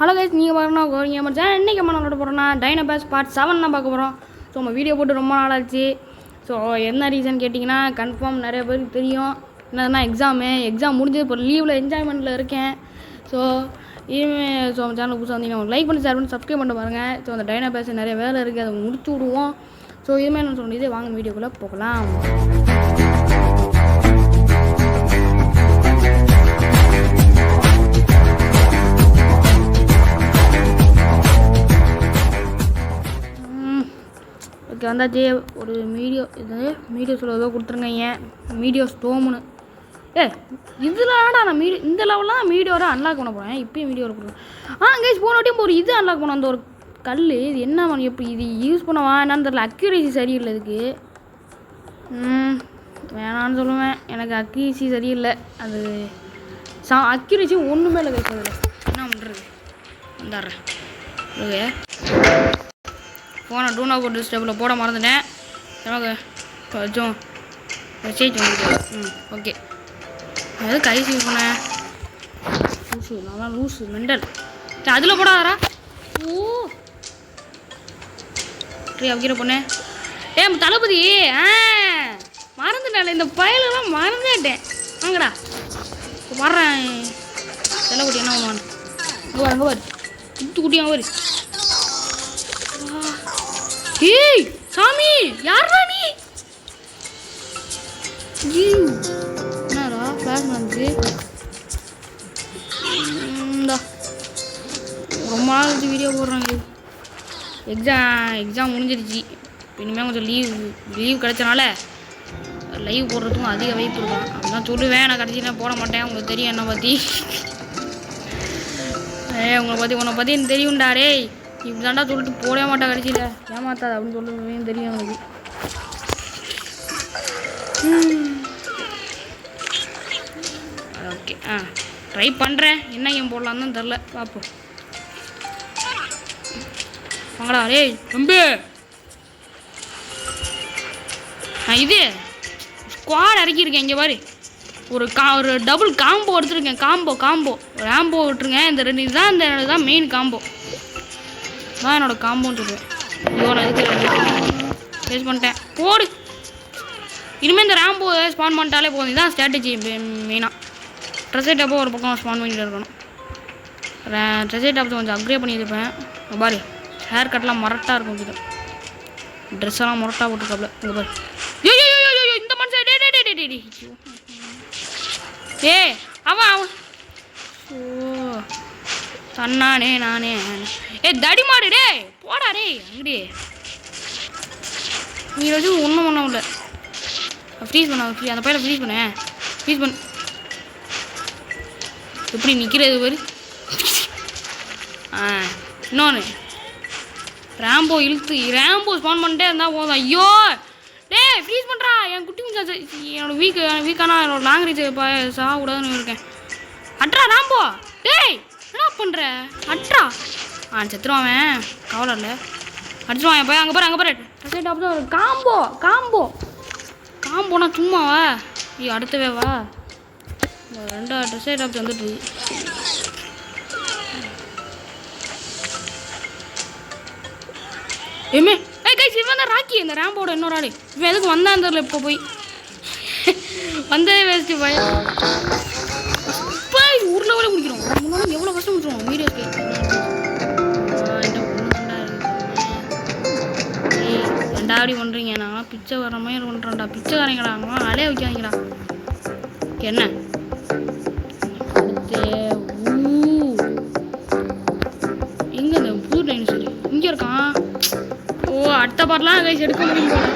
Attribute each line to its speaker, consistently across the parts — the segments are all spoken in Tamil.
Speaker 1: ஹலோ கைஸ் நீங்கள் பார்க்கணும் கோரிங்க சேனல் இன்றைக்கி நம்ம விளாட போகிறோம்னா டைனபாஸ் பார்ட் செவன் தான் பார்க்க போகிறோம் ஸோ நம்ம வீடியோ போட்டு ரொம்ப நாள் ஆச்சு ஸோ என்ன ரீசன் கேட்டிங்கன்னா கன்ஃபார்ம் நிறைய பேருக்கு தெரியும். என்னதுன்னா எக்ஸாமு எக்ஸாம் முடிஞ்சது இப்போ லீவில் என்ஜாய்மெண்ட்டில் இருக்கேன். ஸோ இனிமேல் ஸோ நம்ம சேனல் புதுசாக வந்தீங்கன்னா லைக் பண்ணி ஷேர் பண்ணி சப்ஸ்கிரைப் பண்ணி பாருங்கள் ஸோ அந்த டைனபாஸ் நிறைய வேலை இருக்குது அதை முடிச்சு விடுவோம். ஸோ இதுமாதிரி நான் சொன்னது வாங்க வீடியோக்குள்ளே போகலாம். ஓகே வந்தாச்சு ஒரு மீடியோ இது மீடியோ ஏதோ கொடுத்துருங்க மீடியோ ஸ்டோம்னு. ஏ இதுலடா நான் மீடியோ இந்த லெவலில் தான் மீடியோரை அன்லாக் பண்ண போகிறேன் இப்பயும் மீடியோ கொடுக்குறேன். ஆ கைஸ் போன வாட்டியும் ஒரு இது அன்லாக் பண்ண அந்த ஒரு கல் இது என்ன பண்ண எப்படி இது யூஸ் பண்ண என்னன்னு தெரில அக்யூரேசி சரியில்லை இதுக்கு. ம் வேணான்னு சொல்லுவேன். எனக்கு அக்யூரேசி சரியில்லை. அது சா அக்யூரேசி ஒன்றுமே இல்லை கைஸ் அதில். என்ன பண்ணுறது வந்துடுறேன் ஓகே. ஃபோனை டூனா போட்டு ஸ்டெப்பில் போட மறந்துட்டேன். எனக்கு கொஞ்சம் மெசேஜ் வந்துருக்கு. ம் ஓகே அது கை யூஸ் பண்ணேன் லூசு நல்லா லூசு மெண்டல். சரி அதில் போடாதரா ஓ. சரி வைக்கிற பொண்ணு ஏ தளபதி. ஆ மறந்துட்டால இந்த பயலெல்லாம் மறந்துட்டேன். வாங்கடா. வர்றேன். தளபதி என்ன பண்ணுவான் இங்கே பாரு வரு குட்டி குட்டியாக வரு. ஏய் சாமி யாரா நீ? என்னடா ஃபிளாஷ் வந்துச்சு ரொம்ப நாள் கழிச்சு வீடியோ போடுறாங்க எக்ஸாம் எக்ஸாம் முடிஞ்சிருச்சு. இனிமேல் கொஞ்சம் லீவ் லீவ் கிடைச்சனால லைவ் போடுறதுக்கும் அதிக வைப்பு இருக்கும் அப்படிதான் சொல்லுவேன் நான் கடைசியில் போட மாட்டேன். உங்களுக்கு தெரியும் என்னை பற்றி ஏ உங்களை பற்றி உன்னை பற்றி தெரியும்டாரே தெரியும்டா இப்படிதாண்டா சொல்லிட்டு போடவே மாட்டா கடைசியில். ஏமாத்தாது அப்படின்னு சொல்லுவேன் தெரியும் எனக்கு ஓகே ஆ ட்ரை பண்ணுறேன் என்ன கேம் போடலான்னு தான் தெரில பார்ப்போம் வாங்கடா ரே தம்பி. ஆ இது. ஸ்குவாட் இறக்கியிருக்கேன் இங்கே பாரு. ஒரு கா ஒரு டபுள் காம்போ எடுத்துருக்கேன். காம்போ காம்போ ஒரு ஆம்போ விட்டுருங்க இந்த ரெண்டு இதுதான் இந்த இதுதான் மெயின் காம்போ தான் என்னோட காம்பவுண்ட் இது. ஐயோ நான் வேஸ்ட் பண்ணிட்டேன். போடு இனிமேல் இந்த ரேம்போ ஸ்பான் பண்ணிட்டாலே போதும். இதுதான் ஸ்ட்ராட்டஜி மெயினாக ட்ரெஸ்ஸை டப்போ ஒரு பக்கம் ஸ்பான் பண்ணிட்டு இருக்கணும். ட்ரெஸ்ஸை டப்பை கொஞ்சம் அக்ரே பண்ணியிருப்பேன். பாரு. ஹேர் கட்லாம் மரட்டாக இருக்கும் இது. ட்ரெஸ் எல்லாம் மொரட்டா போட்டுருக்காப்ல. இங்கே பாரு. ஐயோ ஐயோ, இந்த மனுஷன். டே டே டே டே டே ஐயோ. அவன் அவன். ஓ. தன்னானே நானே. ஏ தடிமாடு டேய் போடா டேய் அங்கடி. நீ வச்சு ஒன்றும் பண்ண முடியல. ஃப்ரீஸ் பண்ண ஃப்ரீ அந்த பையனை ஃப்ரீஸ் பண்ணேன். ஃப்ரீஸ் பண்ண எப்படி நிற்கிறது பாரு. ஆ இன்னொன்று ரேம்போ இழுத்து ரேம்போ ஸ்பான் பண்ணிட்டே இருந்தால் போதும். ஐயோ! டேய் ஃப்ரீஸ் பண்ணுறா என் குட்டி கொஞ்சம் என்னோட வீக் வீக்கானா என்னோட லாங் சாக கூடாதுன்னு இருக்கேன். அட்ரா ராம்போ டேய்! பண்ணுற அட்ரா? ஆ செத்துருவான் அவன். கவலை இல்லை. அடிச்சிருவான் போய் அங்கே பாரு அங்கே பாரு. டசை டாப் தான் ஒரு காம்போ காம்போ. காம்போனா சும்மாவா ஐயோ அடுத்தவே வா. ரெண்டா ட்ரெஸ்ஸே டாப் வந்துட்டு. ஏமே ஏய் கைஸ் இவன் தான் ராக்கி. இந்த ரேம்போட இன்னொரு ஆளு. இவன் எதுக்கு வந்தான் தெரியல இப்போ போய். வந்ததே வேஸ்ட்டு பையன். முடிக்கிறோம் முன்னாடி எவ்வளோ கஷ்டம் முடிச்சிருவோம் வீடியோக்கு ரெண்டாவடி பண்ணுறீங்க நாங்களாம் பிச்சை வர மாதிரி பண்ணுறேன்டா பிச்சை வரீங்கடா அவங்க அலைய வைக்காதீங்கடா. என்ன? அடுத்து, ஊ. எங்க இந்த புது டைனோசர் இங்கே இருக்கான் ஓ அடுத்த பாட்டெலாம் கைஸ் எடுக்க முடியும் போல.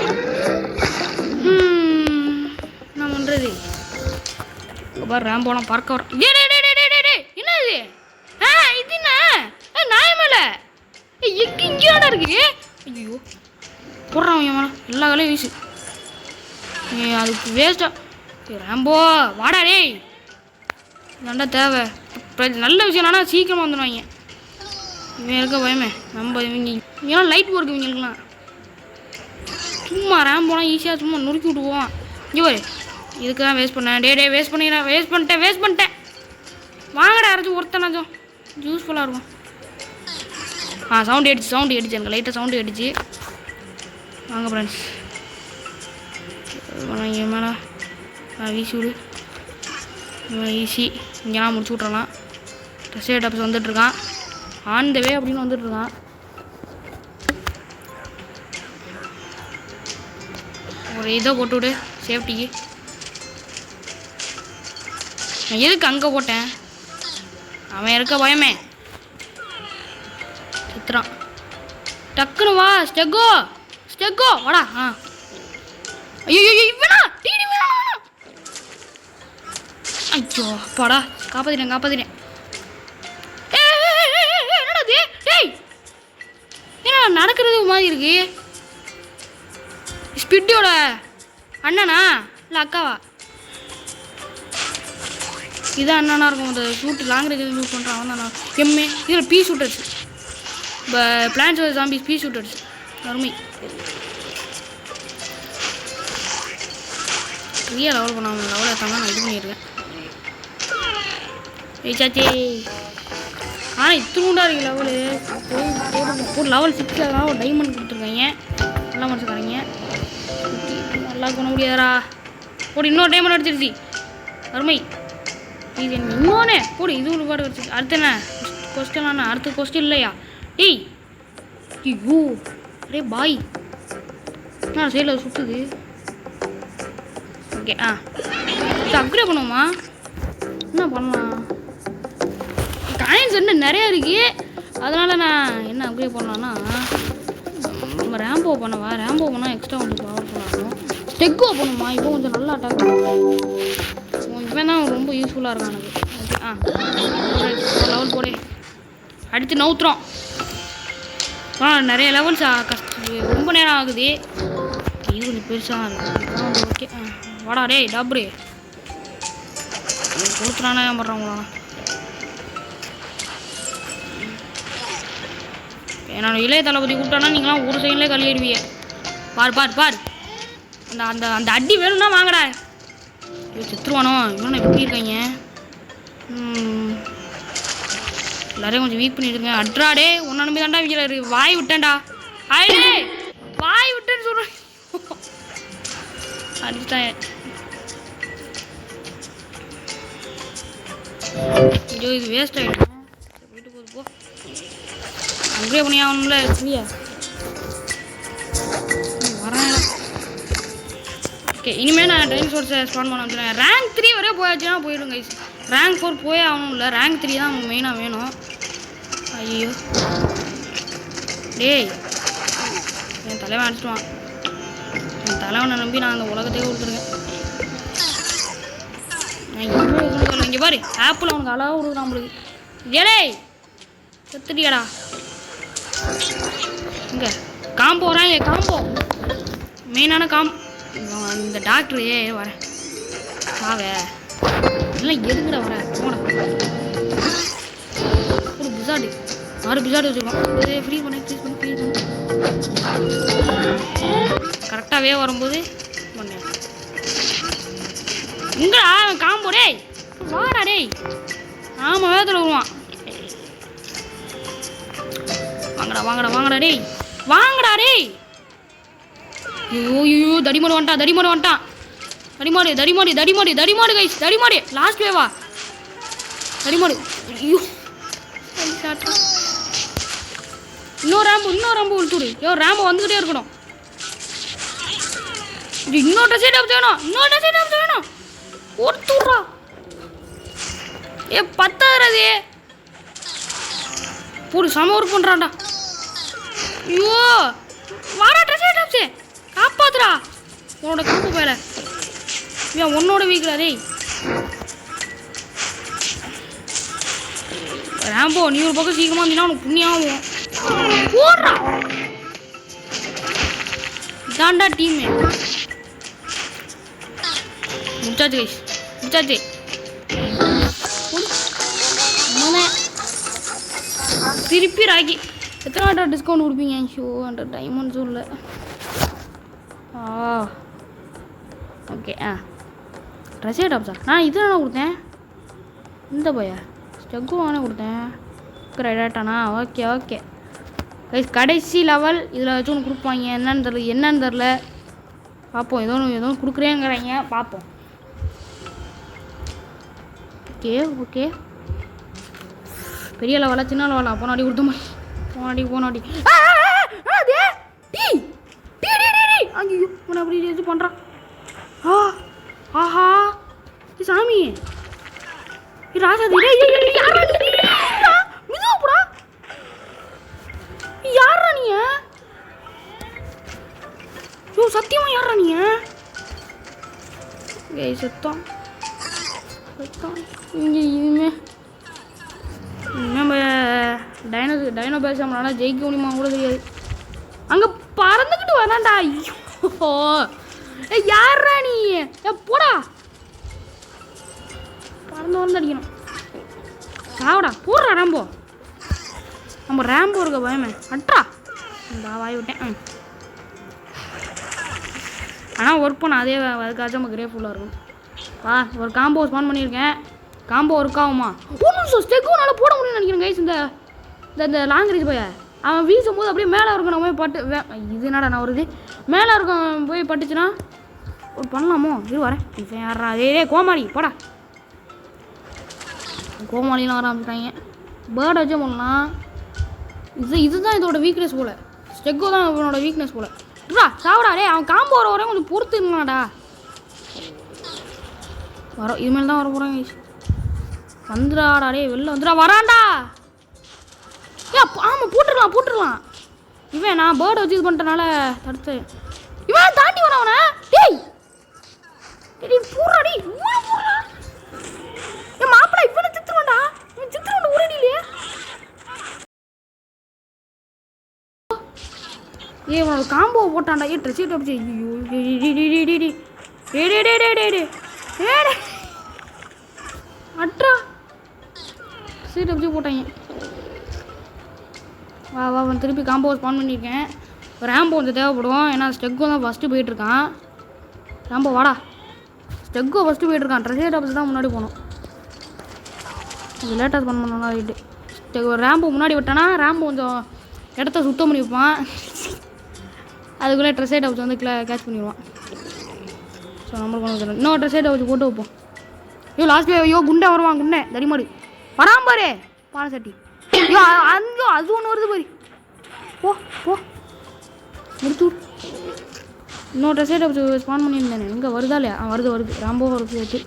Speaker 1: ஹம், என்ன பண்ணுறது பாரு ரேம்போலாம் பறக்க வர மேலே வீசு. நீ அதுக்கு வேஸ்ட்டாக ரேம்போ வாடா டேய். நல்லா தேவை. இப்போ நல்ல விஷயம் ஆனால் சீக்கிரமாக வந்துடுவாங்க இவன் இருக்க பயமே. நம்ம இவங்க இவங்கெல்லாம் லைட் ஒர்க் இவங்களுக்குலாம் சும்மா ரேம்போலாம் ஈஸியாக சும்மா நொறுக்கி விட்டுவோம் இங்கே பாரு. இதுக்கு தான் வேஸ்ட் பண்ணேன். டே டே வேஸ்ட் பண்ணிடுறேன் வேஸ்ட் பண்ணிட்டேன் வேஸ்ட் பண்ணிட்டேன். வாங்கடா யாராச்சும் ஒருத்தனாச்சும். யூஸ்ஃபுல்லாக இருக்கும். ஆ சவுண்ட் அடிச்சு சவுண்ட் அடிச்சு. எனக்கு லைட்டாக சவுண்டு அடிச்சு. வாங்க ஃப்ரெண்ட்ஸ் இங்கே மேலே வீசி விடு. ஈஸி இங்கெல்லாம் முடிச்சு விட்றலாம் ட்ரெஸ் டப்ஸ் வந்துட்டுருக்கான். ஆன் த வே அப்படின்னு வந்துட்டுருக்கான். ஒரு இதை போட்டு விடு சேஃப்டிக்கு நான் எதுக்கு அங்கே போட்டேன்? அவன் இருக்க பயமே. சித்ரான் டக்குனு வா ஸ்டெக்கோ ஸ்டெக்கோ வாடா. ஆ. ஐயோ இவனா? டிடி வேணா ஐயோ பாடா காப்பாத்திட்டேன் காப்பாத்திட்டேன். என்னடா இது? டேய் என்னடா நடக்கிறது ஒரு மாதிரி இருக்கு? ஸ்பிட்டியோட அண்ணனா? இல்லை அக்காவா? இதான் அண்ணனா இருக்கும் அந்த ஷூட் லாங் ரேஞ்ச் யூஸ் பண்ணுறான் அவன் தானா எம்ஏ இதில் பீ ஷூட்டர்ஸ் இப்போ பிளான்ஸ் ஜாம்பிஸ் பீ ஷூட்டர்ஸ் அருமை. ஃப்ரீயாக லெவல் பண்ணாமல் லெவல் ஏற்றாம நான் இது பண்ணியிருக்கேன். ஏச்சாச்சி ஆனால் இத்தூண்டாக இருக்கு லெவலு ஒரு லெவல் சிக்ஸ் அதனால ஒரு டைமண்ட் கொடுத்துருக்காங்க. நல்லா மனசுக்காரங்க நல்லா பண்ண முடியாதரா போடு இன்னொரு டைமண்ட் அடிச்சிருச்சு. அருமை. இது என்ன இன்னொன்று போடு இது ஒரு பாடு வச்சு அடுத்து என்ன? கொஸ்டின் ஆனால் அடுத்த கொஸ்டின் இல்லையா? ஏய் ஐயோ. அரே பாய். நான் சைடில் சுற்றுது ஓகே ஆ. இது அப்கிரேட் பண்ணுவோமா? என்ன பண்ணலாம்? காயின்ஸ் என்ன நிறையா இருக்கு. அதனால் நான் என்ன அப்கிரேட் பண்ணலான்னா நம்ம ரேம்போ பண்ணவா? ரேம்போ பண்ணால் எக்ஸ்ட்ரா கொஞ்சம் பவர் பண்ணணும் ஸ்டெக்கோ பண்ணுமா? இப்போ கொஞ்சம் நல்லா அட்டாக் இவன் தான் ரொம்ப யூஸ்ஃபுல்லாக இருக்கும் எனக்கு. ஓகே ஆ. லெவல் போடே. அடித்து நவுத்துறோம். ஆ நிறைய லெவல்ஸ் கஷ்ட ரொம்ப நேரம் ஆகுது. இது கொஞ்சம் பெருசாக இருக்குது ஓகே ஆ. வாடா ரே டப்ரு கொடுத்துறானே பண்ணுறவங்களா என்னோட இளைய தளபதி கூப்பிட்டானா நீங்களாம் ஒரு சைட்லேயே கழுவிடுவீங்க. பார் பார் பார். அந்த அந்த அந்த அடி வேணும்னா வாங்கடா. ஐயோ செத்துருவானோ? இவனை எப்படி இருக்காங்க? எல்லாரையும் கொஞ்சம் வீக் பண்ணிடுங்க. அட்ராடே உன்னை நம்பி தான்டா விற்கிறாரு வாய் விட்டேன்டா. ஆயிடே வாய் விட்டேன்னு சொல்கிறேன் அடிச்சிட்டேன் ஐயோ இது வேஸ்ட் ஆகிடும் வீட்டு போகுது போ. அங்கேயே பண்ணி ஆகணும்ல சரியா வரேன். ஓகே இனிமேல் நான் டைம் சோர்ஸை ஸ்பான் பண்ண வந்துடுறேன் ரேங்க் த்ரீ வரையும் போயாச்சுன்னா போயிடும் கைஸ் ரேங்க் ஃபோர் போயே ஆகணும்ல. ரேங்க் த்ரீ தான் நமக்கு மெயினாக வேணும். ஐயோ. டேய். என் தலைவன் அடிச்சிட்டுவான் என் தலைவனை நம்பி நான் அந்த உலகத்தையே கொடுத்துருக்கேன் நான் எவ்வளோ இங்கே பாரு ஆப்பிள் அவனுக்கு அழகாக கொடுக்குறான் நம்மளுக்கு? ஏலே செத்துட்டியாடா. இங்கே காம்போ வராங்க காம்போ. மெயினான காம் இந்த டாக்டர் ஏ வரேன். சாவே இல்லை எதுக்குடா வர? போன ஒரு பிசாடு ஆறு பிசாடு வச்சுருக்கோம். ஃப்ரீ பண்ணி ஃப்ரீ பண்ணி ஃப்ரீ பண்ணி. கரெக்டாகவே வரும்போது பண்ணேன் இங்கடா காம்போ டேய். வாடா டேய். ஆமாம் வேகத்தில் வருவான். வாங்கடா வாங்கடா வாங்கடா டேய். வாங்கடா டேய். ஐயோ ஐயோ தடிமாடு வந்துட்டான் தடிமாடு வந்துட்டான். தடிமாடு தடிமாடு தடிமாடு தடிமாடு கைஸ் தடிமாடு. லாஸ்ட் வேவா தடிமாடு. ஐயோ. இன்னொரு ரேம்பு இன்னொரு ரேம்பு உளுத்துடு ஐயோ ரேம்பு வந்துக்கிட்டே இருக்கணும். இன்னொரு சைட் அப் வேணும் இன்னொரு சைட் அப் வேணும். ஒருத்தூரா ஏ பத்தாயிரது போடு சம ஒர்க் பண்ணுறான்டா ஐயோ வாடா ட்ரெஸ் ஐட்டம்ஸு காப்பாத்துடா. உன்னோட குறுப்பு மேல. ஏன் உன்னோட வீக்குடா டேய். ரேம்போ நீ ஒரு பக்கம் சீக்கிரமாக இருந்தீங்கன்னா உனக்கு புண்ணியாகும் போடுறா. இதாண்டா டீம் முடிச்சாச்சு கைஸ் முடிச்சாச்சு. திருப்பி ராக்கி எத்தனை ஆட்டோ டிஸ்கவுண்ட் கொடுப்பீங்க? ஷோ அந்த டைமண்ட் சொல்ல. ஆ. ஓகே ஆ. ட்ரெஸ்ஸே டாப்ஸா நான் இது என்ன கொடுத்தேன். இந்த பையா? ஸ்டெக்கு வாங்க கொடுத்தேன். ரைட்டானா ஓகே ஓகே கைஸ் கடைசி லெவல் இதில் வச்சு ஒன்று கொடுப்பாங்க. என்னன்னு தெரில என்னன்னு தெரில பார்ப்போம். ஏதோ ஒன்று ஏதோ ஒன்று கொடுக்குறேங்கிறாங்க. பார்ப்போம். ஓகே ஓகே பெரிய லெவலா சின்ன லெவலா போனாடி உடுத்தமா போனாடி போனாடி அங்கேயோ உன்னை அப்படி இது பண்ணுறான் ஆ ஆஹா. சாமி. ராஜா மிதுவப்படா யாரா நீ? யோ சத்தியமா யாரா நீ? ஏய் சத்தம். சத்தம். இங்கே இதுமே நம்ம டைனோ டைனோ பேச நம்மளால ஜெயிக்க முடியுமா கூட தெரியாது. அங்கே பறந்துக்கிட்டு வரான்டா ஐயோ. ஏய் யாரா நீ? ஏ போடா. பறந்து வந்து அடிக்கணும். சாவடா போடுறா ரேம்போ நம்ம ரேம்போ இருக்க பயமே. அட்ரா. இந்த வாய் விட்டேன். ம். ஆனால் ஒர்க் பண்ண அதே அதுக்காச்சும் நம்ம கிரேஃபுல்லாக இருக்கும். வா ஒரு காம்போ ஸ்பான் பண்ணியிருக்கேன். காம்போ ஒர்க் ஆகுமா? ஒன்றும் நிமிஷம் ஸ்டெக்கும் நல்லா போட முடியும்னு நினைக்கிறேன் கைஸ் இந்த இந்த இந்த லாங்குவேஜ் போய். அவன் வீசும் போது அப்படியே மேலே இருக்கணும் போய் பட்டு வே- இது என்னடா நான் வருது? மேலே இருக்க போய் பட்டுச்சுன்னா ஒரு பண்ணலாமோ? இரு வரேன். இப்போ யாரா அதே கோமாளி போடா. கோமாளிலாம் வர ஆரம்பிச்சிட்டாங்க பேர்ட் வச்சே பண்ணலாம் இது இதுதான் இதோட வீக்னஸ் போல. ஸ்டெக்கோ தான் இவனோட வீக்னஸ் போல. டா சாவடா டே அவன் காம்போ வர வரையும் கொஞ்சம் பொறுத்து இருந்தாடா வர இனிமேல் தான் வர போகிறாங்க வந்துடாடா டேய் வெளில வந்துடா வரான்டா. ஏ ஆமாம் போட்டுடலாம் போட்டுடலாம் இவன் நான் பேர்டு வச்சு இது பண்ணிட்டனால தடுத்து இவன் தாண்டி வரவன டேய். டேய் பூரா டேய் ஊரு பூரா ஏ மாப்பிள இவனை தித்துறோம்டா இவன் தித்துறோம்டா உரடியிலே ஏ இவனோட காம்போ போட்டான்டா. ஏ ட்ரெஸ் அப்படி ஐயோ டேய் டேய் டேய் டேய் டேய் டே டே டே டே டேய் டேய். டேய் டேய். அட்ரா. சீட் அப்படி போட்டாங்க வா வா வந்து திருப்பி காம்போ ஸ்பான் பண்ணியிருக்கேன். ரேம்போ கொஞ்சம் தேவைப்படும். ஏன்னா ஸ்டெக்கோ தான் ஃபஸ்ட்டு போயிட்டுருக்கான் ரேம்போ வாடா. ஸ்டெக்கோ ஃபஸ்ட்டு போயிட்டுருக்கான் ட்ரெஸ்ஸே டாப்ஸ் தான் முன்னாடி போகணும் கொஞ்சம் லேட்டாக ஸ்பான் பண்ணணும் ரைட்டு ஸ்டெக் ரேம்போ முன்னாடி விட்டானா ரேம்போ கொஞ்சம் இடத்த சுத்தம் பண்ணி வைப்பான். அதுக்குள்ளே ட்ரெஸ்ஸே டாப்ஸ் வந்து கிளா கேட்ச் பண்ணிடுவான். ஸோ நம்மளுக்கு ஒன்று தெரியும் இன்னும் ட்ரெஸ்ஸே போட்டு வைப்போம். ஐயோ லாஸ்ட் ஐயோ குண்டை வருவான் குண்டை. தடிமாடு. வராம பாரு. பாலசட்டி ஐயோ அங்கோ அது ஒன்று வருது பாரு. போ போ. முடிச்சு இன்னொரு ட்ரெஸ் ஐட்டம் ஸ்பான் பண்ணியிருந்தேன். எங்கே வருதா இல்லையா? ஆ, வருது வருது. ராம்போ வருது வருது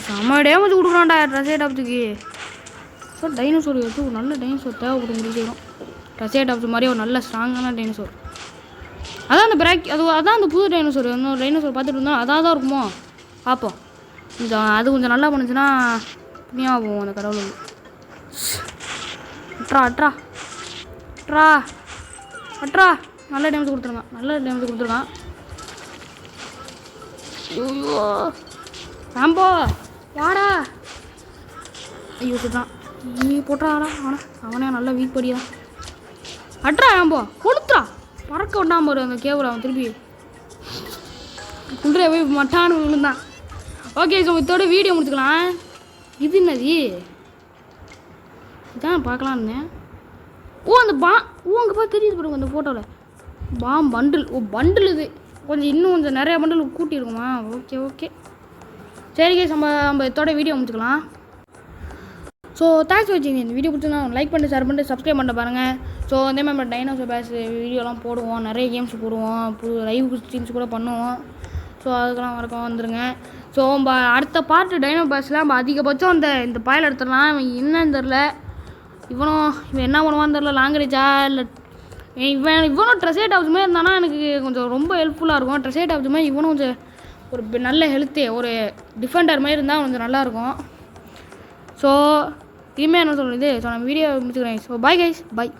Speaker 1: செம்ம டேமேஜ் கொடுக்குறான்டா ட்ரெஸ் ஐட்டத்துக்கு ஸோ டைனோசோர் எடுத்து ஒரு நல்ல டைனோசோர் தேவைப்படும் முடியும் ட்ரெஸ் ஐட்டப்ஸ் மாதிரி ஒரு நல்ல ஸ்ட்ராங்கான டைனோசோர் அதான் அந்த பிராக் அது அதான் அந்த புது டைனோசோர் இன்னொரு டைனோசோர் பார்த்துட்டு இருந்தோம் அதான் தான் இருக்குமோ? பார்ப்போம். கொஞ்சம் அது கொஞ்சம் நல்லா பண்ணுச்சுன்னா புண்ணியமாக போகும் அந்த கடவுளுக்கு அட்ரா அட்ரா அட்ரா அட்ரா நல்ல டேமேஜ் கொடுத்துருங்க நல்ல டேமேஜ் கொடுத்துருக்கான். ஐயோ. ராம்போ வாடா ஐயோ சுட்டான் நீ போட்டுறாடா. அவனை அவனே நல்ல வீக் படியா அட்ரா ராம்போ. கொளுத்துறா. பறக்க விடாம ஒரு அந்த கேவல அவன் திருப்பி. குன்றே போய் மட்டான்னு விழுந்தான். ஓகே ஸோ இதோட வீடியோ முடிச்சுக்கலாம். இது என்னது? இதான் பார்க்கலான்னு ஓ அந்த பா ஓ அங்கே பார்த்து தெரியுது பாருங்க அந்த ஃபோட்டோவில் பாம் பண்டில் ஓ பண்டில் இது. கொஞ்சம் இன்னும் கொஞ்சம் நிறைய பண்டில் கூட்டியிருக்குமா? ஓகே ஓகே சரி கேஸ் நம்ம நம்ம இதோட வீடியோ முடிச்சுக்கலாம். ஸோ தேங்க்ஸ் வச்சுங்க இந்த வீடியோ பிடிச்சிருந்தா லைக் பண்ணிட்டு ஷேர் பண்ணிட்டு சப்ஸ்கிரைப் பண்ணிட்டு பாருங்கள் ஸோ அதே மாதிரி நம்ம டைனோசர் பேஸ் வீடியோலாம் போடுவோம். நிறைய கேம்ஸ் போடுவோம். புது லைவ் ஸ்ட்ரீம்ஸ் கூட பண்ணுவோம். ஸோ அதுக்கெல்லாம் வரைக்கும் வந்துருங்க. ஸோ நம்ம அடுத்த பார்ட்டு டைனோ பாஸில் நம்ம அதிகபட்சம் அந்த இந்த பயல் எடுத்துடலாம்? இவன் என்னன்னு தெரில இவனும் இவன் என்ன பண்ணுவான்னு தெரில லாங்குவேஜா இல்லை இவன் இவனும் ட்ரெஸ்ஸேட் ஆஃப்ஸுமே இருந்தானா? எனக்கு கொஞ்சம் ரொம்ப ஹெல்ப்ஃபுல்லாக இருக்கும். ட்ரெஸ்ஸேட் ஆஃப்ஸுமே இவனும் கொஞ்சம் ஒரு நல்ல ஹெல்த்து ஒரு டிஃபெண்டர் மாதிரி இருந்தால் கொஞ்சம் நல்லாயிருக்கும் ஸோ இனிமேல் என்ன சொல்கிறது ஸோ நான் வீடியோ முடிச்சுக்கிறேன். So bye guys bye